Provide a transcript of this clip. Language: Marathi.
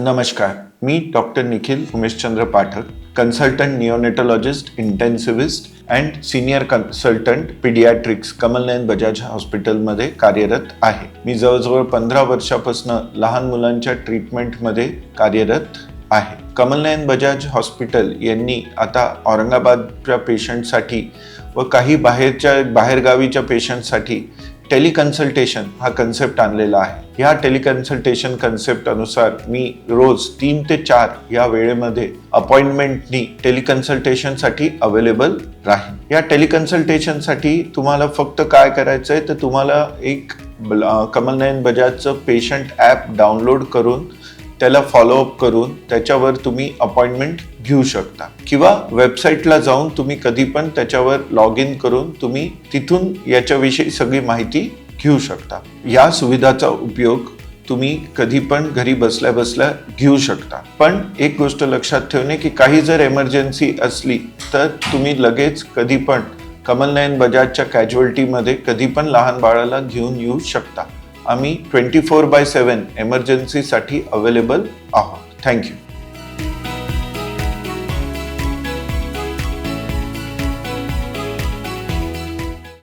नमस्कार मी doctor Nikhil Umeshchandra Pathak consultant neonatologist intensivist and senior consultant paediatrics Kamalnayan Bajaj हॉस्पिटलमध्ये कार्यरत आहे. मी जवळजवळ पंधरा वर्षापासून लहान मुलांच्या ट्रीटमेंटमध्ये कार्यरत आहे. कमलनयन बजाज हॉस्पिटल यांनी आता औरंगाबादच्या पेशंटसाठी व काही बाहेरच्या बाहेरगावीच्या पेशंटसाठी टेलिकन्सल्टेशन हा कन्सेप्ट आणलेला आहे. ह्या टेलिकन्सल्टेशन कन्सेप्ट अनुसार मी रोज तीन ते चार या वेळेमध्ये अपॉइंटमेंटनी टेलिकन्सल्टेशनसाठी अवेलेबल राहील या टेलिकन्सल्टेशनसाठी तुम्हाला फक्त काय करायचं आहे तर तुम्हाला एक कमलनयन बजाजचं पेशंट ॲप डाउनलोड करून त्याला फॉलोअप करून त्याच्यावर तुम्ही अपॉइंटमेंट घेऊ शकता. किंवा वेबसाईटला जाऊन तुम्ही कधी पण त्याच्यावर लॉग इन करून तुम्ही तिथून याच्याविषयी सगळी माहिती घेऊ शकता. या सुविधाचा उपयोग तुम्ही कधी पण घरी बसल्या बसल्या घेऊ शकता. पण एक गोष्ट लक्षात ठेवणे की काही जर एमर्जन्सी असली तर तुम्ही लगेच कधी पण कमलनयन बजाजच्या कॅज्युअल्टीमध्ये कधी पण लहान बाळाला घेऊन येऊ शकता. आम्ही ट्वेंटी फोर बाय सेवन एमर्जन्सीसाठी अवेलेबल आहोत. Thank you